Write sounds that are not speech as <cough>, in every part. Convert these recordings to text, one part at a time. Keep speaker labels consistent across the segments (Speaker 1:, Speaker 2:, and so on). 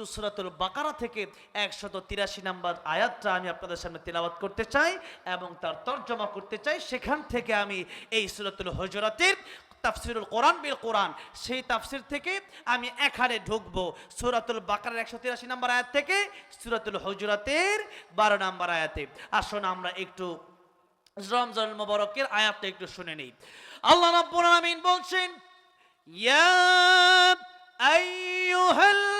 Speaker 1: একটু সুরাতুল বাকারা থেকে একশত তিরাশি নাম্বার আয়াতটা আমি আপনাদের সামনে তেলাওয়াত করতে চাই এবং তার তর্জমা করতে চাই। সেখান থেকে আমি এই সুরাতুল হজরতের তাফসিরুল কোরআন বিল কোরআন, সেই তাফসির থেকে আমি এখানে ঢুকবো। সুরাতুল বাকারার একশো তিরাশি নাম্বার আয়াত থেকে সুরাতুল হজরতের বারো নাম্বার আয়াতে। আসুন আমরা একটু রমজান মোবারকের আয়াতটা একটু শুনে নেই। আল্লাহ রাব্বুল আলামিন বলছেন, ইয়া আইয়ুহাল্লাযীনা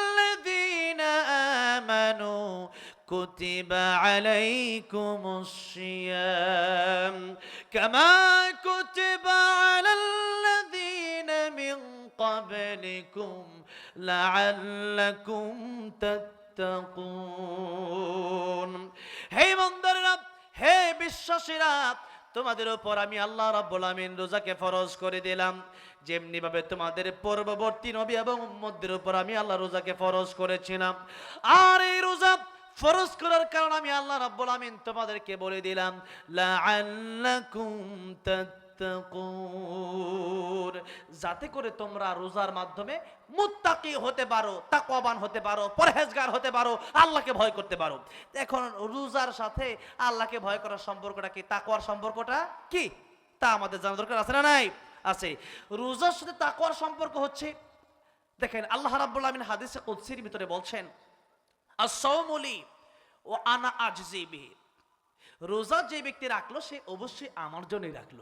Speaker 1: কুতিবা আলাইকুমুস সিয়াম কামা কুতিবা আলাল্লাযীনা মিন ক্বাবলিকুম লাআল্লাকুম তাত্তাকুন হে বন্দরেরা হে বিশ্বাসীরা, তোমাদের উপর আমি আল্লাহ রাব্বুল আমিন রোজাকে ফরজ করে দিলাম। যেমনি ভাবে তোমাদের পূর্ববর্তী নবী এবং উম্মতদের উপর আমি আল্লাহ রোজাকে ফরজ করেছিলাম। আর এই রোজা ফরজ করার কারণে আমি আল্লাহ রাব্বুল আমিন তোমাদেরকে বলে দিলাম, লাআল্লাকুম তাত্তাকুন। যাতে করে তোমরা রোজার মাধ্যমে মুত্তাকি হতে পারো, তাকওয়াবান হতে পারো, পরহেজগার হতে পারো, আল্লাহকে ভয় করতে পারো। এখন রোজার সাথে আল্লাহকে ভয় করার সম্পর্কটা কি? তাকওয়ার সম্পর্কটা কি? তা আমাদের জানা দরকার আছে না নাই? আছে। রোজার সাথে তাকওয়ার সম্পর্ক হচ্ছে, দেখেন আল্লাহ রাব্বুল আমিন হাদিসে কুদসির ভিতরে বলছেন আসৌমলি ও আনা আজজি বিহি। রোজা যে ব্যক্তি রাখল, সে অবশ্যই আমার জন্যই রাখল।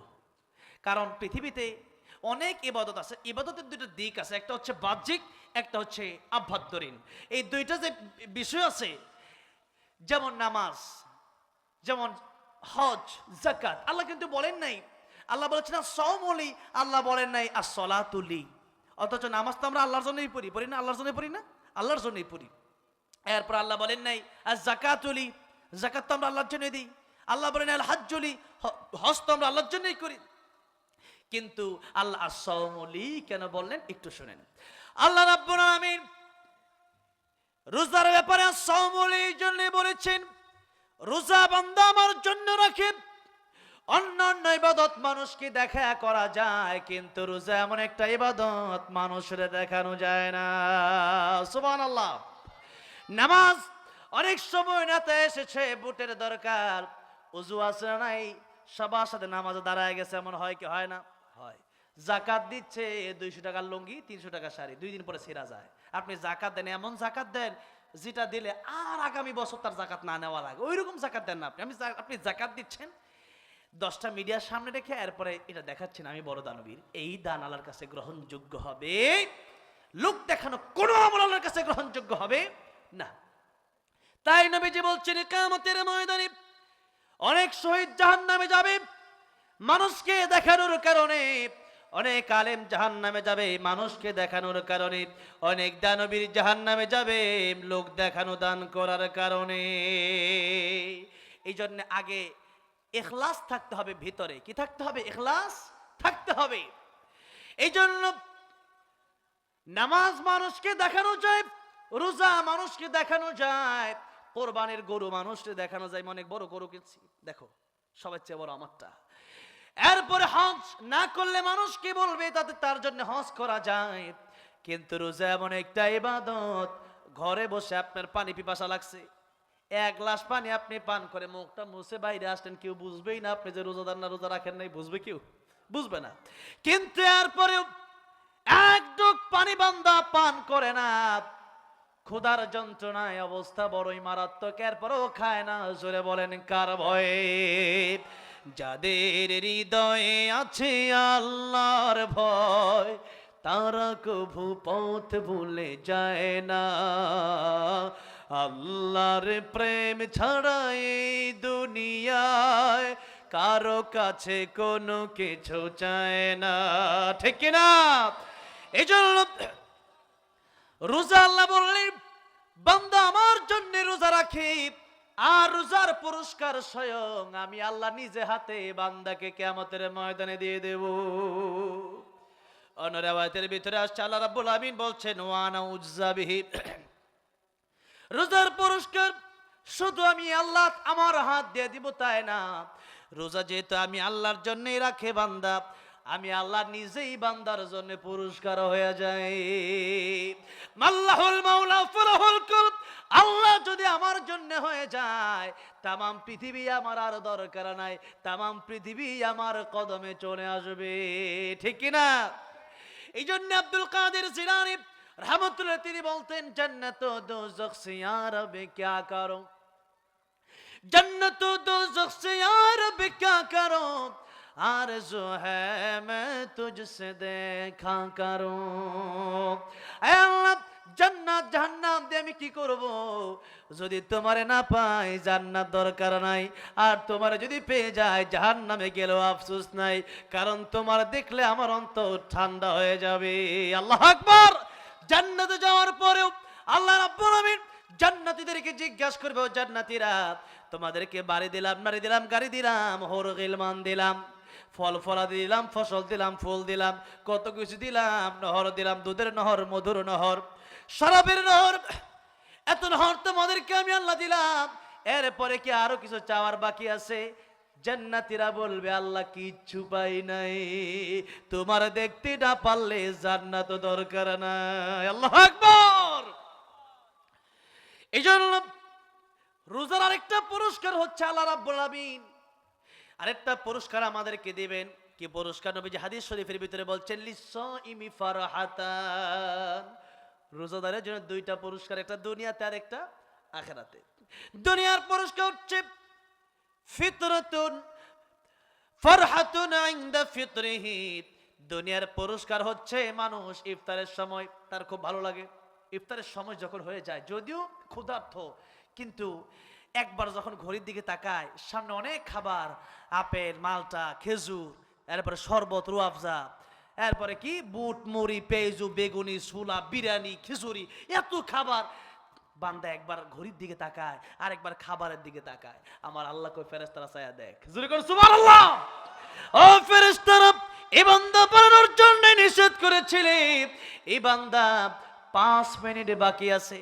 Speaker 1: কারণ পৃথিবীতে অনেক ইবাদত আছে, ইবাদতের দুটো দিক আছে, একটা হচ্ছে বাহ্যিক, একটা হচ্ছে আভ্যন্তরীণ। এই দুইটা যে বিষয় আছে, যেমন নামাজ, যেমন হজ জাকাত আল্লাহ কিন্তু বলেন নাই। আল্লাহ বলেছেন সৌমলি আল্লাহ বলেন নাই আর সলাতুলি অথচ নামাজ তো আমরা আল্লাহর জন্যই পড়ি। পড়ি না আল্লাহর জন্যই পড়ি না? আল্লাহর জন্যই পড়ি। এরপর আল্লাহ বলেন নাই আর জাকাতুলি জাকাত তো আমরা আল্লাহর জন্যই দিই। আল্লাহ বলেন, আল হাজ্জলি হজ তো আমরা আল্লাহর জন্যই করি। কিন্তু আল্লাহ আসৌমলি কেন বললেন? একটু শুনেন। আল্লাহ রাব্বুল আলামিন রোজার ব্যাপারে আসৌমলি জন্য বলেছেন, রোজা বান্দা আমার জন্য রাখেন। অন্যান্য ইবাদত মানুষকে দেখা করা যায়, কিন্তু রোজা এমন একটা ইবাদত মানুষের দেখানো যায় না। সুবহান আল্লাহ নামাজ, অনেক সময় নাতে এসেছে, বুটের দরকার। উজু আছে নাই? সবার সাথে নামাজে দাঁড়ায় গেছে, এমন হয় কি হয় না? হয়। জাকাত দিচ্ছে, দুইশো টাকার লুঙ্গি, তিনশো টাকা শাড়ি, দুই দিন পরে ছেঁড়া যায়। আপনি জাকাত দেন, এমন জাকাত দেন, যেটা দিলে আর আগামী বছর তার জাকাত না নেওয়া লাগে। ওই রকম জাকাত দেন না আপনি। আমি আপনি জাকাত দিচ্ছেন, দশটা মিডিয়ার সামনে রেখে এরপরে এটা দেখাচ্ছেন আমি বড় দানবীর। এই দান আল্লাহর কাছে গ্রহণযোগ্য হবে। লোক দেখানো কোনো আমল আল্লাহর কাছে গ্রহণযোগ্য হবে। না। তাই নবীজি বলছেন, কামতের ময়দানে অনেক শহীদ জাহান নামে যাবে, মানুষকে দেখানোর কারণে, অনেক আলেম জাহান নামে যাবে, মানুষকে দেখানোর কারণে, অনেক দানবীর জাহান নামে যাবে, লোক দেখানো দান করার কারণে। এই জন্য আগে এখলাস থাকতে হবে ভিতরে। কি থাকতে হবে? এখলাস থাকতে হবে। এই জন্য নামাজ মানুষকে দেখানো যায় রোজা মানুষকে দেখানো যায়, কোরবানের গরু মানুষকে দেখানো যায় অনেক বড় গরু কিনছি। দেখো, সবার চেয়ে বড় আমারটা। এরপরে হজ না করলে মানুষ কি বলবে? তাতে তার জন্য হজ করা যায়। কিন্তু রোজা এমন একটা ইবাদত, ঘরে বসে আপনার পানি পিপাসা লাগছে। এক গ্লাস পানি আপনি পান করে মুখটা মুছে বাইরে আসলেন, কেউ বুঝবেই না আপনি যে রোজাদার না রোজা রাখেন নাই, বুঝবে কেউ? বুঝবে না। কিন্তু এরপরেও এক পানি বান্দা পান করে না। ক্ষুধার যন্ত্রণায় অবস্থা বড়ই মারাত্মক। এরপরও খায় না, জোরে বলেন, কার ভয়ে? যাদের হৃদয়ে আছে আল্লাহর ভয়, তারা কভু পথ ভুলে যায় না। আল্লাহর প্রেম ছাড়া এই দুনিয়ায় কারও কাছে কোনো কিছু চায় না। ঠিক না এই জন্য রোজা আল্লাহ বললেন, বান্দা আমার জন্য রোজা রাখি আর রোজার পুরস্কার স্বয়ং আমি আল্লাহ নিজে হাতে বান্দাকে কেমতের ময়দানে দিয়ে দেব। অনরাবাতের ভিতরে আসছে, আল্লাহ রাব্বুল আমিন বলছেন ওয়ানা উজ্জাবিহি <clears throat> রোজার পুরস্কার শুধু আমি আল্লাহ আমার হাত দিয়ে দিব তাই না? রোজা যেহেতু আমি আল্লাহর জন্যই রাখে বান্দা আমি আল্লাহ নিজেই বান্দার জন্য পুরস্কার হয়ে যাই। মাল্লাহুল মাওলা ফরহুল কুল আল্লাহ যদি আমার জন্য হয়ে যায়, তামাম পৃথিবী আমার আর দরকার নাই, তামাম পৃথিবী আমার কদমে চলে আসবে। ঠিক কিনা এই জন্য আব্দুল কাদের জিলানি রহমতুল্লাহ, তিনি বলতেন, জান্নাত দোজখ সিয়ারবে কিয়া করো? জান্নাত দোজখ সিয়ারবে কিয়া করো? आरज़ू है मैं तुझसे देखा करूं এ আল্লাহ জান্নাত জাহান্নাম দিয়ে আমি কি করব যদি তোমারে না পাই জান্নাত দরকার নাই আর তোমারে যদি পেয়ে যায় জাহান্নামে গেলেও আফসোস নাই কারণ তোমার দেখলে আমার অন্তর ঠান্ডা হয়ে যাবে আল্লাহ আকবার জান্নাতে যাওয়ার পরেও আল্লাহ রাব্বুল আমিন জান্নাতীদেরকে জিজ্ঞাসা করবে ও জান্নাতীরা তোমাদেরকে বাড়ি দিলাম নারী দিলাম গাড়ি দিলাম হোর গিলমান দিলাম ফল ফলা দিলাম, ফসল দিলাম, ফুল দিলাম, কত কিছু দিলাম, নহর দিলাম, দুধের নহর, মধুর নহর, শরাবের নহর, এত নহর তোমাদেরকে আমি আল্লাহ দিলাম। এরপরে কি আরও কিছু চাওয়ার বাকি আছে? জান্নাতীরা বলবে, আল্লাহ কিচ্ছু পাই নাই। তোমার দেখতে না পারলে জান্নাত দরকার নাই। আল্লাহ আকবর। এই জন্য রোজার আরেকটা পুরস্কার হচ্ছে আল্লাহ রাব্বুল আলামিন। আরেকটা পুরস্কার আমাদেরকে দিবেন। কি পুরস্কার? নবীজি হাদিস শরীফের ভিতরে বলছেন লিসাইমি ফারহাতান। রোজাদারের জন্য দুইটা পুরস্কার, একটা দুনিয়াতে আর একটা আখেরাতে। দুনিয়ার পুরস্কার হচ্ছে ফিতরাতুন, ফারহাতুন ইনদা ফিতরিহি। দুনিয়ার পুরস্কার হচ্ছে মানুষ ইফতারের সময়, তার খুব ভালো লাগে। ইফতারের সময় যখন হয়ে যায়, যদিও ক্ষুধার্থ কিন্তু একবার যখন ঘড়ির দিকে তাকায়, সামনে অনেক খাবার, আপেল, মালটা, খেজুর, এরপরে শরবত, রুয়াফজা, এরপরে কি? বুট, মুড়ি, পেঁয়াজু, বেগুনি সুলা বিরিয়ানি, খিচুড়ি, এত খাবার। বান্দা একবার ঘড়ির দিকে তাকায় আর একবার খাবারের দিকে তাকায়। আমার আল্লাহ কই ফেরেস্তারা চায়া দেখ। জোরে করে, সুবহানাল্লাহ! ও ফেরেস্তারা এই বান্দা বানানোর জন্য নিষেধ করেছিলে। এই বান্দা পাঁচ মিনিট বাকি আছে।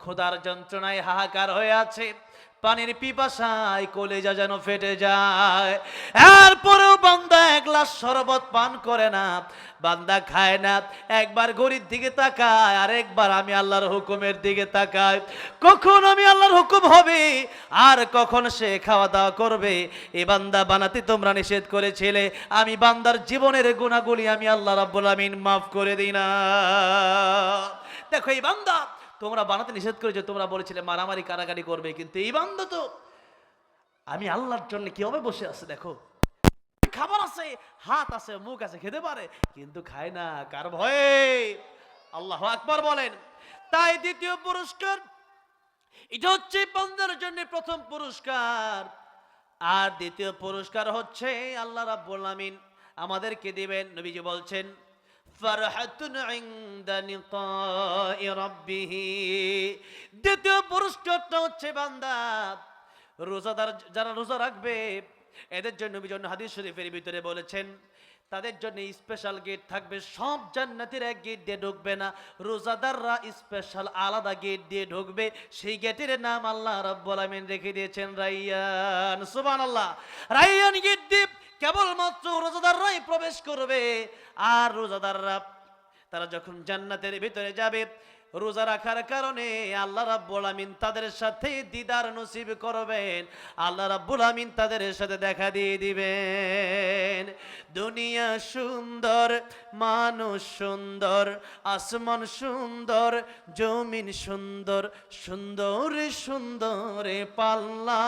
Speaker 1: খোদার যন্ত্রণায় হাহাকার হয়ে আছে। পানির পিপাসায় কলেজা যেন ফেটে যায়। এরপরেও বান্দা এক গ্লাস শরবত পান করে না, বান্দা খায় না। একবার ঘড়ির দিকে তাকায় আর একবার আমি আল্লাহর হুকুমের দিকে তাকাই কখন আমি আল্লাহর হুকুম হবে? আর কখন সে খাওয়া দাওয়া করবে? এ বান্দা বানাতে তোমরা নিষেধ করেছিলে। আমি বান্দার জীবনের গুণাগুলি আমি আল্লাহ রাব্বুল আমিন মাফ করে দিই না। দেখো এই বান্দা তোমরা বানাতে নিষেধ করেছ, তোমরা বলেছিলে, মারামারি কারাগারি করবে। কিন্তু এই বান্দা তো, আমি আল্লাহর জন্য কীভাবে বসে আছে, দেখো। খাবার আছে, হাত আছে, মুখ আছে, খেতে পারে, কিন্তু খায় না, কার ভয়ে? আল্লাহ আকবার বলেন। তাই দ্বিতীয় পুরস্কার, এটা হচ্ছে বান্দার জন্য প্রথম পুরস্কার। আর দ্বিতীয় পুরস্কার হচ্ছে আল্লাহ রাব্বুল আমিন আমাদেরকে দিবেন, নবীজি বলছেন ফারহাতুন ইনদা লিকাই রাব্বিহ। দ্বিতীয় পুরস্কারটা হচ্ছে বান্দা, রোজাদার, যারা রোজা রাখবে, এদের জন্য নবী জন্য হাদিস শরীফের ভিতরে বলেছেন, তাদের জন্য স্পেশাল গেট থাকবে, সব জান্নাতির এক গেট দিয়ে ঢুকবে না, রোজাদাররা স্পেশাল আলাদা গেট দিয়ে ঢুকবে, সেই গেটের নাম আল্লাহ রাব্বুল আমিন রেখে দিয়েছেন রাইয়ান, সুবহানাল্লাহ। রাইয়ান গেট দিয়ে কেবলমাত্র রোজাদাররাই প্রবেশ করবে, আর রোজাদাররা তারা যখন জান্নাতের ভিতরে যাবে, রোজা রাখার কারণে আল্লাহ রাব্বুল আমিন তাদের সাথে দিদার নসিব করবেন। আল্লাহ রাব্বুল আমিন তাদের সাথে দেখা দিয়ে দিবেন। দুনিয়া সুন্দর, মানুষ সুন্দর, আসমান সুন্দর, জমিন সুন্দর সুন্দর সুন্দর পাল্লা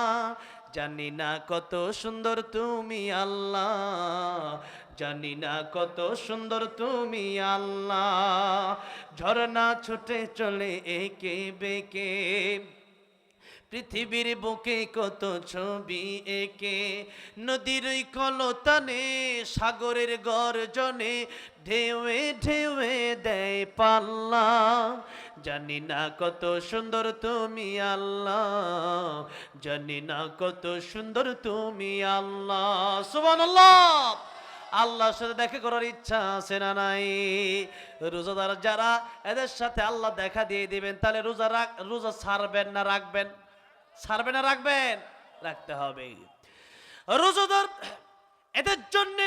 Speaker 1: জানি না কত সুন্দর তুমি আল্লাহ, জানি না কত সুন্দর তুমি আল্লাহ। ঝরনা ছুটে চলে একে বেকে পৃথিবীর বুকে কত ছবি একে, নদীর কলতানে সাগরের গর্জনে ঢেউয়ে ঢেউয়ে দেয় পাল্লা। জানি না কত সুন্দর তুমি আল্লাহ, জানি না কত সুন্দর তুমি আল্লাহ। সুবহানাল্লাহ! আল্লাহর সাথে দেখা করার ইচ্ছা আছে না নাই? রোজাদার যারা এদের সাথে আল্লাহ দেখা দিয়ে দিবেন, তাহলে রোজা রাখ, রোজা ছাড়বেন না, রাখবেন। ছাড়বেন না, রাখবেন। রাখতে হবে। রোজাদার, এদের জন্য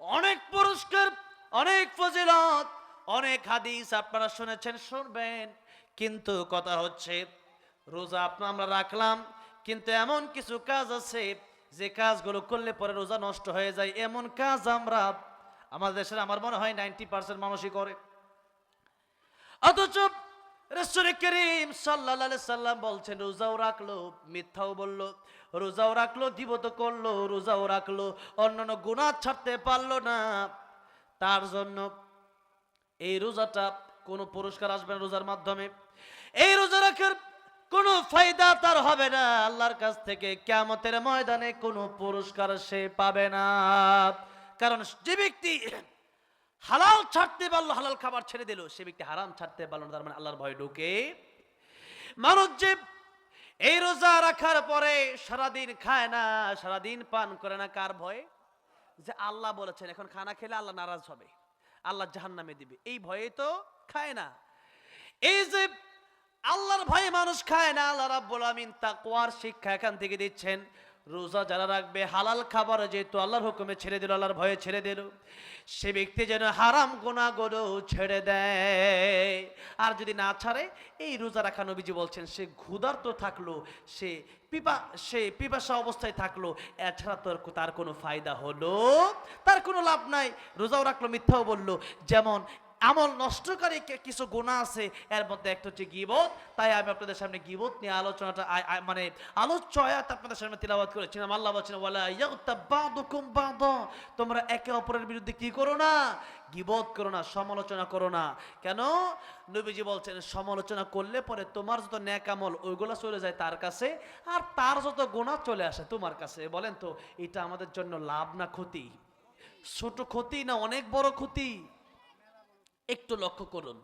Speaker 1: অনেক পুরস্কার, অনেক ফজিলত, অনেক হাদিস আপনারা শুনেছেন, শুনবেন। কিন্তু কথা হচ্ছে, রোজা আপনার আমরা রাখলাম, কিন্তু এমন কিছু কাজ আছে, যে কাজগুলো করলে পরে রোজা নষ্ট হয়ে যায়। এমন কাজ আমরা, আমাদের দেশের, আমার মনে হয় নাইনটি পার্সেন্ট মানুষই করে। অথচ রসুল করিম সাল্লাহ সাল্লাম বলছেন, রোজাও রাখল, মিথ্যাও বলল, রোজাও রাখল দিবত করল, রোজাও রাখল, অন্যান্য গুণা ছাড়তে পারল না। তার জন্য এই রোজাটা কোনো পুরস্কার আসবে না রোজার মাধ্যমে। এই রোজা রাখার কোনো ফায়দা তার হবে না। আল্লাহর কাছ থেকে কেমতের ময়দানে কোনো পুরস্কার সে পাবে না। কারণ যে ব্যক্তি হালাল ছাড়তে পারল, হালাল খাবার ছেড়ে দিল। সে ব্যক্তি হারাম ছাড়তে পারল তার মানে আল্লাহর ভয় ঢুকে। মানুষ যে এই রোজা রাখার পরে সারাদিন খায় না, সারাদিন পান করে না, কার ভয়ে? যে আল্লাহ বলেছেন, এখন খানা খেলে আল্লাহ নারাজ হবে, আল্লাহ জাহান্নামে দিবে। এই ভয়ে তো খায় না। এই যে আল্লাহর ভয়ে মানুষ খায় না, আল্লাহ রাব্বুল আমিন তাকওয়ার শিক্ষা এখান থেকে দিচ্ছেন। রোজা যারা রাখবে, হালাল খাবার যেহেতু আল্লাহর হুকুমে ছেড়ে দিল, আল্লাহর ভয়ে ছেড়ে দিল, সে ব্যক্তি যেন হারাম গোনাগুলো ছেড়ে দেয়। আর যদি না ছাড়ে, এই রোজা রাখা নবীজি বলছেন, সে ক্ষুধার্ত থাকল, সে পিপা, সে পিপাসা অবস্থায় থাকল, এছাড়া তোর তার কোনো ফায়দা হলো? তার কোনো লাভ নাই। রোজাও রাখল, মিথ্যাও বলল। যেমন আমল নষ্টকারী কিছু গুণা আছে, এর মধ্যে একটা হচ্ছে গিবত। তাই আমি আপনাদের সামনে গিবত নিয়ে আলোচনাটা মানে আয়াত আপনাদের সামনে তিলাবাত করেছিলাম আল্লাহ বলছেন তোমরা একে অপরের বিরুদ্ধে কি করো না? গিবত করো না, সমালোচনা করো না। কেন? নবীজি বলছেন, সমালোচনা করলে পরে তোমার যত ন্যাক আমল, ওইগুলো চলে যায় তার কাছে, আর তার যত গোনা চলে আসে তোমার কাছে। বলেন তো, এটা আমাদের জন্য লাভ না ক্ষতি? ছোট ক্ষতি না অনেক বড় ক্ষতি? একটু লক্ষ্য করুন।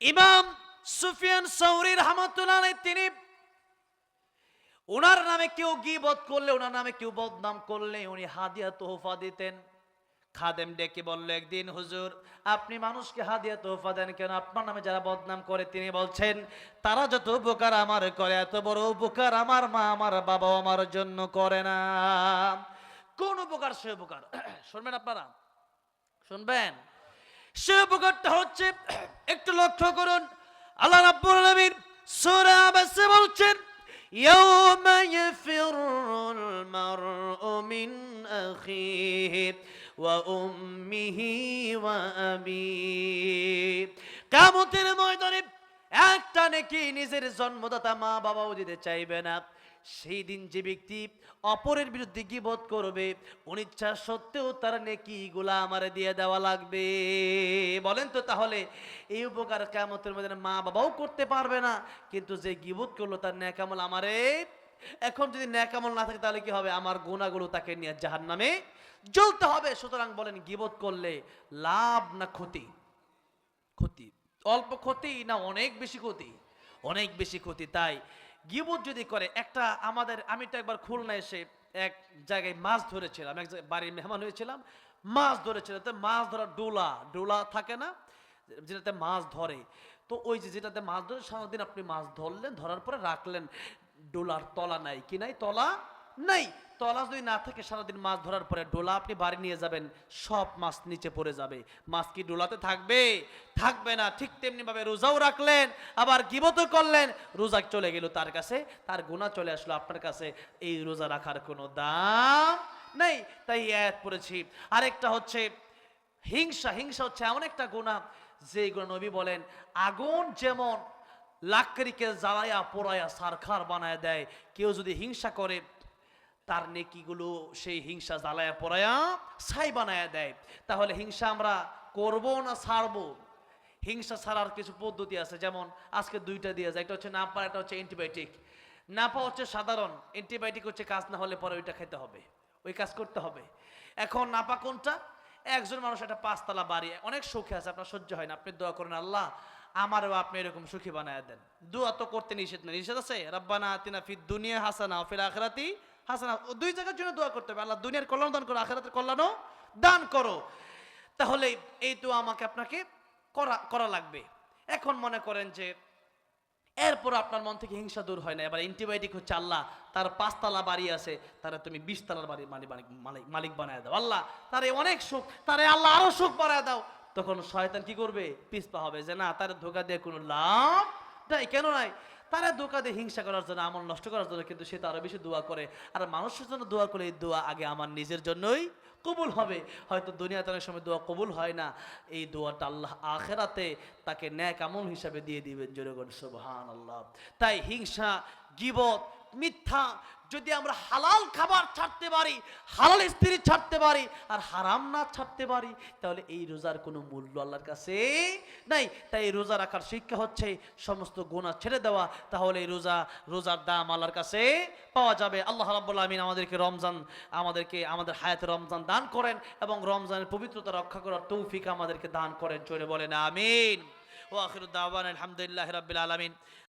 Speaker 1: ইমাম সুফিয়ান সৌরি রহমতুল্লাহ তিনি ওনার নামে কেউ গিবত করলে, ওনার নামে কেউ বদনাম করলে, উনি হাদিয়া তোহফা দিতেন। খাদেম ডেকে বলল, একদিন হুজুর, আপনি মানুষকে হাদিয়া তোহফা দেন কেন? আপনার নামে যারা বদনাম করে, তিনি বলছেন, তারা যত উপকার আমার করে, এত বড় উপকার আমার মা, আমার বাবা আমার জন্য করে না। কোন উপকার, সে উপকার। <clears throat> শুনবেন আপনারা? শুনবেন? সে উপকারটা হচ্ছে একটু লক্ষ্য করুন আল্লাহ রাব্বুল আলামিন সূরা আবাসে বলছেন يوم يفر المرء من أخيه وأمه وأبيه কামতের ময়দানে একটা নাকি নিজের জন্মদাতা মা বাবাও দিতে চাইবে না সেই দিন যে ব্যক্তি অপরের বিরুদ্ধে গিবত করবে অনিচ্ছা সত্ত্বেও তার নেকি গুলা আমারে দিয়ে দেওয়া লাগবে। বলেন তো তাহলে, এই উপকার কেমতের মধ্যে মা বাবাও করতে পারবে না, কিন্তু যে গিবত করল তার ন্যাকামল আমারে, এখন যদি ন্যাকামল না থাকে তাহলে কি হবে? আমার গুণাগুলো তাকে নিয়ে জাহান নামে জ্বলতে হবে। সুতরাং বলেন, গিবত করলে লাভ না ক্ষতি? ক্ষতি। অল্প ক্ষতি না অনেক বেশি ক্ষতি? অনেক বেশি ক্ষতি। তাই গিবত যদি করে, একটা আমাদের, আমি তো একবার খুলনা এসে এক জায়গায় মাছ ধরেছিলাম, এক বাড়ির মেহমান হয়েছিলাম, মাছ ধরেছিলাম তো মাছ ধরা ডোলা ডোলা থাকে না, যেটাতে মাছ ধরে। তো ওই যে যেটাতে মাছ ধরে, সারাদিন আপনি মাছ ধরলেন, ধরার পরে রাখলেন, ডোলার তলা নাই, কি নাই, তলা? নাই। তলা যদি না থাকে সারাদিন মাছ ধরার পরে ডোলা আপনি বাড়ি নিয়ে যাবেন, সব মাছ নিচে পড়ে যাবে। মাছ কি ডোলাতে থাকবে? থাকবে না। ঠিক তেমনি ভাবে রোজাও রাখলেন, আবার গিবত করলেন। রোজা চলে গেল তার কাছে, তার গুণা চলে আসলো আপনার কাছে। এই রোজা রাখার কোনো দাম নেই। তাই অ্যাড পড়েছি। আরেকটা হচ্ছে, হিংসা। হিংসা হচ্ছে এমন একটা গুণা যে গুণা নবী বলেন, আগুন যেমন লাকড়িকে জ্বালায়া, পোড়ায়া, সারখার বানায় দেয়। কেউ যদি হিংসা করে তার নেকিগুলো সেই হিংসা জ্বালায়া পোড়ায়া ছাই বানায়া দেয়। তাহলে হিংসা আমরা করব না ছাড়বো? হিংসা ছাড়ার কিছু পদ্ধতি আছে, যেমন আজকে দুইটা দিয়ে যায়, একটা হচ্ছে নাপা একটা হচ্ছে অ্যান্টিবায়োটিক নাপা হচ্ছে সাধারণ অ্যান্টিবায়োটিক হচ্ছে কাজ না হলে পরে ওইটা খেতে হবে, ওই কাজ করতে হবে। এখন নাপা কোনটা? একজন মানুষ একটা পাঁচতলা বাড়ি, অনেক সুখে আছে, আপনার সহ্য হয় না, আপনি দোয়া করেন, আল্লাহ, আমারও আপনি এরকম সুখী বানায় দেন। দোয়া তো করতে নিষেধ না, নিষেধ আছে? রব্বানা আতিনা ফিদ দুনিয়া হাসানা ফিল আখিরাতি হাসানা দুই জায়গার জন্য দোয়া করতে হবে। আল্লাহ দুনিয়ার কল্যাণ দান করো, আখিরাতের কল্যাণও দান করো। তাহলে এই দোয়া আমাকে আপনাকে করা করা লাগবে। এখন মনে করেন যে এরপর আপনার মন থেকে হিংসা দূর হয় না। এবার অ্যান্টিবায়োটিক হচ্ছে আল্লাহ, তার পাঁচতলা বাড়ি আছে, তারা তুমি বিশতলার বাড়ি মালিক মালিক মালিক বানায় দাও। আল্লাহ, তারে অনেক সুখ, তারে আল্লাহ আরও সুখ বাড়ায় দাও। তখন শয়তান কি করবে? পিসপা হবে যে, না, তার ধোকা দিয়ে কোনো লাভ নাই। কেন নাই? তারা দোকা দিয়ে হিংসা করার জন্য, আমল নষ্ট করার জন্য কিন্তু সে তো আরও বেশি দোয়া করে। আর মানুষের জন্য দোয়া করলে এই দোয়া আগে আমার নিজের জন্যই কবুল হবে। হয়তো দুনিয়াতে অনেক সময় দোয়া কবুল হয় না। এই দোয়াটা আল্লাহ আখেরাতে তাকে ন্যাক আমল হিসাবে দিয়ে দিবেন জোরে করে সুবহান আল্লাহ তাই হিংসা, গিবত মিথ্যা, যদি আমরা হালাল খাবার ছাড়তে পারি, হালাল স্ত্রী ছাড়তে পারি, আর হারাম না ছাড়তে পারি, তাহলে এই রোজার কোনো মূল্য আল্লাহর কাছে নাই। তাই এই রোজা রাখার শিক্ষা হচ্ছে সমস্ত গুণা ছেড়ে দেওয়া, তাহলে এই রোজা, রোজার দাম আল্লাহর কাছে পাওয়া যাবে। আল্লাহ রাব্বুল আমিন আমাদেরকে রমজান, আমাদেরকে, আমাদের হায়াতে রমজান দান করেন এবং রমজানের পবিত্রতা রক্ষা করার তৌফিক আমাদেরকে দান করেন। চলে বলেন, আমিন। ও আখির দাওয়ান আলহামদুলিল্লাহ রাব্বিল আলামিন।